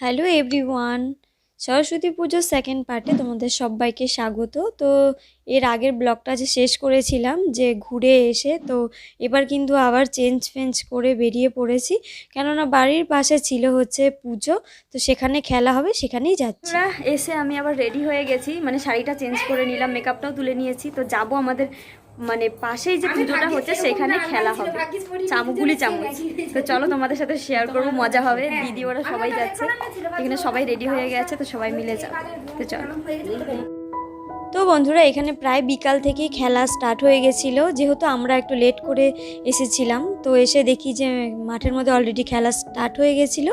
Hello everyone, Saraswati পুজোর second পার্টে তোমাদের সবাইকে স্বাগত। তো এর আগের ব্লগটা যে শেষ করেছিলাম, যে ঘুরে এসে, তো এবার কিন্তু আবার চেঞ্জ ফেঞ্জ করে বেরিয়ে পড়েছি। কেননা বাড়ির পাশে ছিল হচ্ছে পুজো, তো সেখানে খেলা হবে, সেখানেই যাচ্ছি। এসে আমি আবার রেডি হয়ে গেছি মানে শাড়িটা চেঞ্জ করে নিলাম মেকআপটাও তুলে নিয়েছি, তো যাব আমাদের মানে পাশেই যে পুজোটা হচ্ছে সেখানে খেলা হবে। চামুগুলি চামচ তো চলো তোমাদের সাথে শেয়ার করব মজা হবে। দিদি ওরা সবাই যাচ্ছে। এখানে সবাই রেডি হয়ে গেছে তো সবাই মিলে যাবে তো চলো। তো বন্ধুরা, এখানে প্রায় বিকাল থেকেই খেলা স্টার্ট হয়ে গেছিল। যেহেতু আমরা একটু লেট করে এসেছিলাম, তো এসে দেখি যে মাঠের মধ্যে অলরেডি খেলা স্টার্ট হয়ে গেছিল।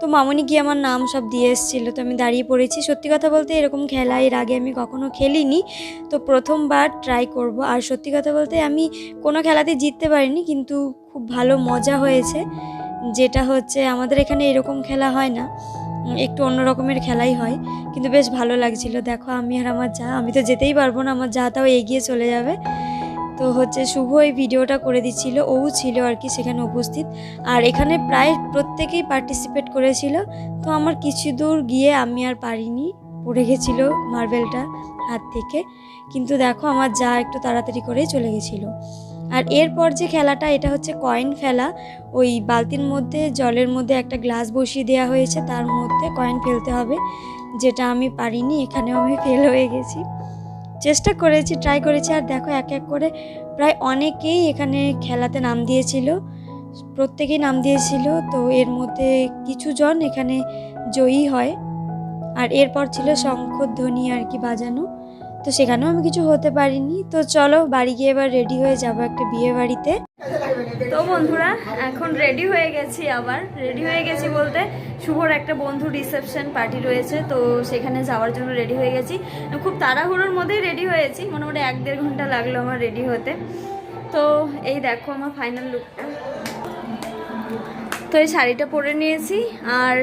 তো মামনি গিয়ে আমার নাম সব দিয়ে এসেছিল, তো আমি দাঁড়িয়ে পড়েছি। সত্যি কথা বলতে এরকম খেলা এর আগে আমি কখনো খেলিনি, তো প্রথমবার ট্রাই করব। আর সত্যি কথা বলতে আমি কোনো খেলাতে জিততে পারিনি, কিন্তু খুব ভালো মজা হয়েছে। যেটা হচ্ছে আমাদের এখানে এরকম খেলা হয় না। একটু অন্য রকমের খেলাই হয়। কিন্তু বেশ ভালো লাগছিল। দেখো, আমি আর আমার যা, আমি তো যেতেই পারব না, আমার যা তাও এগিয়ে চলে যাবে। তো হচ্ছে শুভ এই ভিডিওটা করে দিচ্ছিল, ও ছিল আর কি সেখানে উপস্থিত। আর এখানে প্রায় প্রত্যেকেই পার্টিসিপেট করেছিল। তো আমার কিছু দূর গিয়ে আমি আর পারিনি, পড়ে গেছিল মার্বেলটা হাত থেকে। কিন্তু দেখো, আমার যা একটু তাড়াতাড়ি করেই চলে গেছিল। আর এরপর যে খেলাটা, এটা হচ্ছে কয়েন ফেলা। ওই বালতির মধ্যে, জলের মধ্যে একটা গ্লাস বসিয়ে দেওয়া হয়েছে, তার মধ্যে কয়েন ফেলতে হবে, যেটা আমি পারিনি, এখানেও আমি ফেল হয়ে গেছি। চেষ্টা করেছি ট্রাই করেছি, আর দেখো এক এক করে প্রায় অনেকেই এখানে খেলাতে নাম দিয়েছিল, প্রত্যেকেই নাম দিয়েছিল, তো এর মধ্যে কিছু জন এখানে জয়ী হয়। আর এরপর ছিল শঙ্খধ্বনি আর কি বাজানো। তো সেখানেও আমি কিছু হতে পারিনি। তো চলো বাড়ি গিয়ে এবার রেডি হয়ে যাব একটা বিয়ে বাড়িতে। তো বন্ধুরা, এখন রেডি হয়ে গেছি আবার। রেডি হয়ে গেছি বলতে শুভর একটা বন্ধু রিসেপশন পার্টি রয়েছে, তো সেখানে যাওয়ার জন্য রেডি হয়ে গেছি। খুব তাড়াহুড়োর মধ্যেই রেডি হয়েছি, মোটামুটি এক দেড় ঘণ্টা লাগল আমার রেডি হতে। তো এই দেখো আমার ফাইনাল লুকটা তো এই শাড়িটা পরে নিয়েছি, আর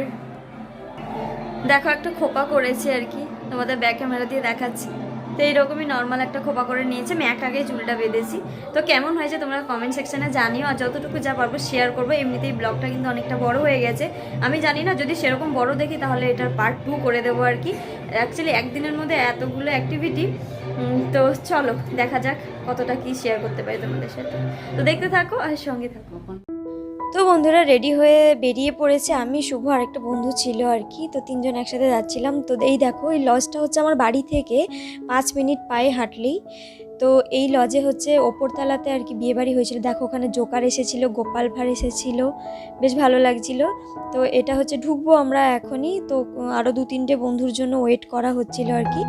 দেখো একটা খোপা করেছি আর কি। তোমাদের ব্যাক ক্যামেরা দিয়ে দেখাচ্ছি। তো এইরকমই নর্মাল একটা খোপা করে নিয়েছে। আমি এক আগে চুলটা বেঁধেছি। তো কেমন হয়েছে তোমরা কমেন্ট সেকশনে জানিও। আর যতটুকু যা পারব শেয়ার করব। এমনিতেই ব্লগটা কিন্তু অনেকটা বড় হয়ে গেছে। আমি জানি না, যদি সেরকম বড় দেখি তাহলে এটার পার্ট টু করে দেবো আর কি। অ্যাকচুয়ালি একদিনের মধ্যে এতগুলো অ্যাক্টিভিটি তো চলো, দেখা যাক কতটা কি শেয়ার করতে পারি তোমাদের সাথে। তো দেখতে থাকো আর সঙ্গে থাকো। তো বন্ধুরা রেডি হয়ে বেরিয়ে পড়েছে। আমি, শুভ আর একটা বন্ধু ছিল আর কি। তো তিনজন একসাথে যাচ্ছিলাম। তো এই দেখো, এই লজটা হচ্ছে আমার বাড়ি থেকে পাঁচ মিনিট পায়ে হাঁটলেই। তো এই লজে হচ্ছে ওপরতলাতে আর কি বিয়েবাড়ি হয়েছিল। দেখো, ওখানে জোকার এসেছিল, গোপাল ভাঁড় এসেছিল। বেশ ভালো লাগছিল। তো এটা হচ্ছে ঢুকবো আমরা এখনই। তো আরও দু তিনটে বন্ধুর জন্য ওয়েট করা হচ্ছিল আর কি।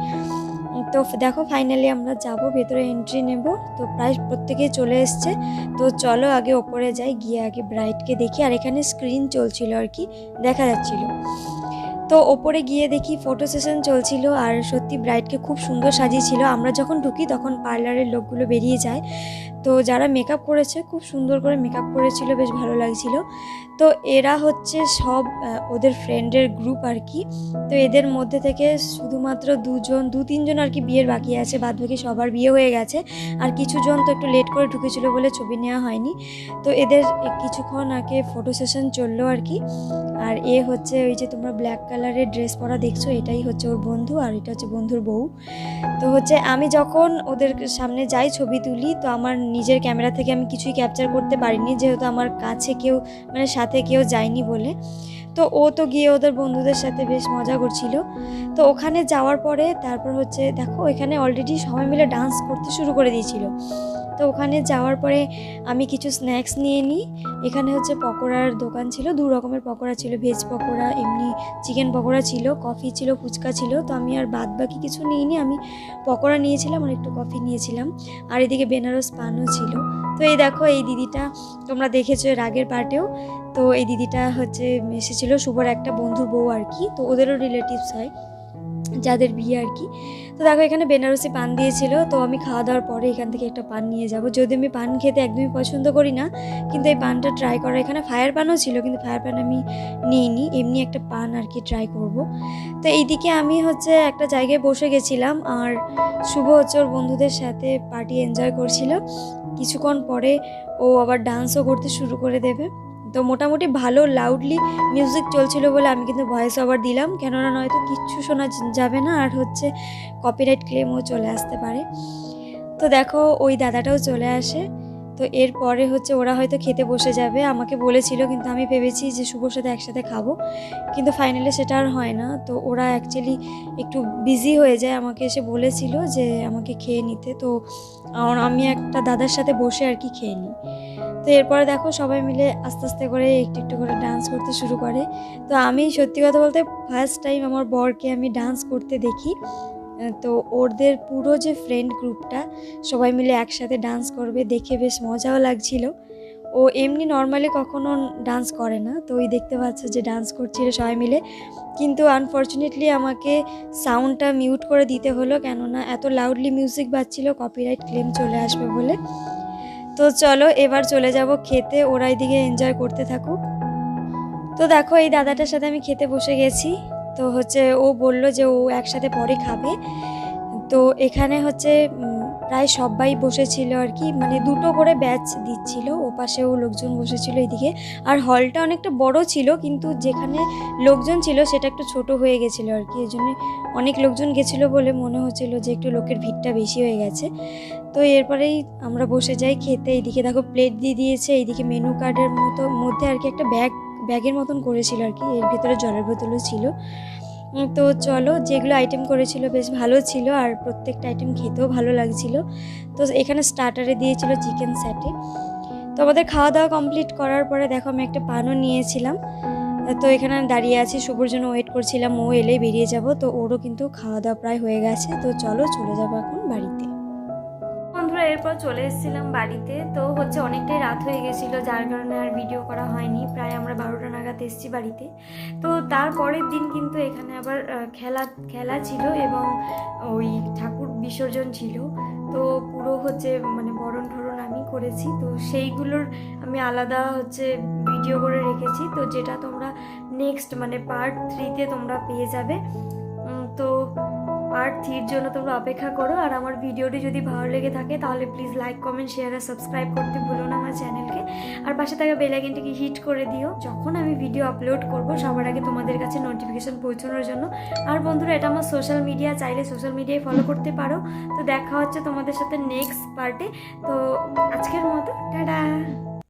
তো দেখো ফাইনালি আমরা যাব, ভেতরে এন্ট্রি নেব। তো প্রায় প্রত্যেকেই চলে এসছে। তো চলো আগে ওপরে যাই, গিয়ে আগে ব্রাইডকে দেখি। আর এখানে স্ক্রিন চলছিল আর কি, দেখা যাচ্ছিল। তো ওপরে গিয়ে দেখি ফটো সেশন চলছিল আর সত্যি ব্রাইডকে খুব সুন্দর সাজিয়েছিল। আমরা যখন ঢুকি তখন পার্লারের লোকগুলো বেরিয়ে যায়। তো যারা মেকআপ করেছে খুব সুন্দর করে মেকআপ করেছিল, বেশ ভালো লাগছিল। তো এরা হচ্ছে সব ওদের ফ্রেন্ডের গ্রুপ আর কি। তো এদের মধ্যে থেকে শুধুমাত্র দুজন, দু তিনজন আর কি বিয়ের বাকি আছে। বাদ বাকি সবার বিয়ে হয়ে গেছে। আর কিছু জন তো একটু লেট করে ঢুকেছিল বলে ছবি নেওয়া হয়নি। তো এদের কিছুক্ষণ আগে ফটো সেশন চলল আর কি। আর এ হচ্ছে ওই যে তোমরা ব্ল্যাক কালারের ড্রেস পরা দেখছ, এটাই হচ্ছে ওর বন্ধু আর এটা হচ্ছে বন্ধুর বউ। তো হচ্ছে আমি যখন ওদের সামনে যাই ছবি তুলি, তো আমার নিজের ক্যামেরা থেকে আমি কিছুই ক্যাপচার করতে পারিনি, যেহেতু আমার কাছে কেউ মানে সাথে কেউ যায়নি বলে। তো ও তো গিয়ে ওদের বন্ধুদের সাথে বেশ মজা করছিল। তো ওখানে যাওয়ার পরে তারপর হচ্ছে, দেখো এখানে অলরেডি সবাই মিলে ডান্স করতে শুরু করে দিয়েছিল। তো ওখানে যাওয়ার পরে আমি কিছু স্ন্যাক্স নিয়ে নিই। এখানে হচ্ছে পকোড়ার দোকান ছিল, দু রকমের পকোড়া ছিল ভেজ পকোড়া, এমনি চিকেন পকোড়া ছিল কফি ছিল, ফুচকা ছিল। তো আমি আর বাদ বাকি কিছু নিইনি, আমি পকোড়া নিয়েছিলাম আর একটু কফি নিয়েছিলাম। আর এদিকে বেনারস পানও ছিল। তো এই দেখো, এই দিদিটা তোমরা দেখেছ এর আগের পার্টেও। তো এই দিদিটা হচ্ছে, এসেছিল শুভর একটা বন্ধুর বউ আর কি। তো ওদেরও রিলেটিভস হয়। যাদের বিয়ে আর কি। তো দেখো, এখানে বেনারসি পান দিয়েছিল, তো আমি খাওয়া দাওয়ার পরে এখান থেকে একটা পান নিয়ে যাব। যদি আমি পান খেতে একদমই পছন্দ করি না, কিন্তু এই পানটা ট্রাই করা এখানে ফায়ার পানও ছিল, কিন্তু ফায়ার পান আমি নিইনি, এমনি একটা পান আর কি ট্রাই করব। তো এইদিকে আমি হচ্ছে একটা জায়গায় বসে গেছিলাম, আর শুভ হচ্ছে ওর বন্ধুদের সাথে পার্টি এনজয় করছিল। কিছুক্ষণ পরে ও আবার ডান্সও করতে শুরু করে দেবে। তো মোটামুটি ভালো লাউডলি মিউজিক চলছিল বলে আমি কিন্তু ভয়েস ওভার দিলাম। কেননা নয়তো কিচ্ছু শোনা যাবে না। আর হচ্ছে কপিরাইট ক্লেমও চলে আসতে পারে। তো দেখো, ওই দাদাটাও চলে আসে। তো এরপরে হচ্ছে ওরা হয়তো খেতে বসে যাবে। আমাকে বলেছিল, কিন্তু আমি ভেবেছি যে শুভর সাথে একসাথে খাব। কিন্তু ফাইনালি সেটা আর হয় না। তো ওরা অ্যাকচুয়ালি একটু বিজি হয়ে যায়। আমাকে এসে বলেছিল যে আমাকে খেয়ে নিতে। তো আমি একটা দাদার সাথে বসে আর কি খেয়ে নিই। তো এরপরে দেখো সবাই মিলে আস্তে আস্তে করে একটু একটু করে ডান্স করতে শুরু করে। তো আমি সত্যি কথা বলতে ফার্স্ট টাইম আমার বরকে আমি ডান্স করতে দেখি। তো ওদের পুরো যে ফ্রেন্ড গ্রুপটা সবাই মিলে একসাথে ডান্স করবে, দেখে বেশ মজাও লাগছিল। ও এমনি নর্মালি কখনো ডান্স করে না, তো ওই দেখতে পাচ্ছ যে ডান্স করছিল সবাই মিলে। কিন্তু আনফর্চুনেটলি আমাকে সাউন্ডটা মিউট করে দিতে হলো, কেননা এত লাউডলি মিউজিক বাজছিল কপিরাইট ক্লেম চলে আসবে বলে। তো চলো এবার চলে যাব খেতে, ওরা এদিকে এনজয় করতে থাকুক। তো দেখো এই দাদাটার সাথে আমি খেতে বসে গেছি। তো হচ্ছে ও বলল যে ও একসাথে পরে খাবে। তো এখানে হচ্ছে প্রায় সবাই বসেছিল আর কি মানে দুটো করে ব্যাচ দিচ্ছিল। ও পাশেও লোকজন বসেছিল এদিকে। আর হলটা অনেকটা বড় ছিল, কিন্তু যেখানে লোকজন ছিল সেটা একটু ছোট হয়ে গেছিল আর কি। এই জন্য অনেক লোকজন গেছিল বলে মনে হচ্ছিল যে একটু লোকের ভিড়টা বেশি হয়ে গেছে। তো এরপরেই আমরা বসে যাই খেতে। এইদিকে দেখো প্লেট দিয়ে দিয়েছে, এইদিকে মেনু কার্ডের মতো, মধ্যে আর কি একটা ব্যাগ ব্যাগের মতন করেছিল আর কি। এর ভিতরে জলের বোতলও ছিল। তো চলো, যেগুলো আইটেম করেছিল বেশ ভালো ছিল আর প্রত্যেকটা আইটেম খেতেও ভালো লাগছিল। তো এখানে স্টার্টারে দিয়েছিল চিকেন স্যাটে তো আমাদের খাওয়া দাওয়া কমপ্লিট করার পরে দেখো আমি একটা পানও নিয়েছিলাম। তো এখানে দাঁড়িয়ে আছি, শুভর জন্য ওয়েট করছিলাম, ও এলেই বেরিয়ে যাব। তো ওরও কিন্তু খাওয়া দাওয়া প্রায় হয়ে গেছে। তো চলো চলে যাব এখন বাড়িতে। এরপর চলে এসেছিলাম বাড়িতে। তো হচ্ছে অনেকটাই রাত হয়ে গেছিল, যার কারণে আর ভিডিও করা হয়নি। প্রায় আমরা বারোটা নাগাদ এসেছি বাড়িতে। তো তারপরের দিন কিন্তু এখানে আবার খেলা খেলা ছিল এবং ওই ঠাকুর বিসর্জন ছিল। তো পুরো হচ্ছে মানে বরণ ঠরণ আমি করেছি। তো সেইগুলোর আমি আলাদা হচ্ছে ভিডিও করে রেখেছি। তো যেটা তোমরা নেক্সট মানে পার্ট থ্রিতে তোমরা পেয়ে যাবে। তো পার্ট থ্রির জন্য তোমরা অপেক্ষা করো। আর আমার ভিডিওটি যদি ভালো লেগে থাকে, তাহলে প্লিজ লাইক কমেন্ট শেয়ার আর সাবস্ক্রাইব করতে ভুলো না আমার চ্যানেলকে। আর পাশে থাকা বেল আইকনটিকে হিট করে দিও। যখন আমি ভিডিও আপলোড করব, সবার আগে তোমাদের কাছে নোটিফিকেশন পৌঁছানোর জন্য। আর বন্ধুরা, এটা আমার সোশ্যাল মিডিয়া চাইলে সোশ্যাল মিডিয়ায় ফলো করতে পারো। তো দেখা হচ্ছে তোমাদের সাথে নেক্সট পার্টে তো আজকের মতো, টাটা!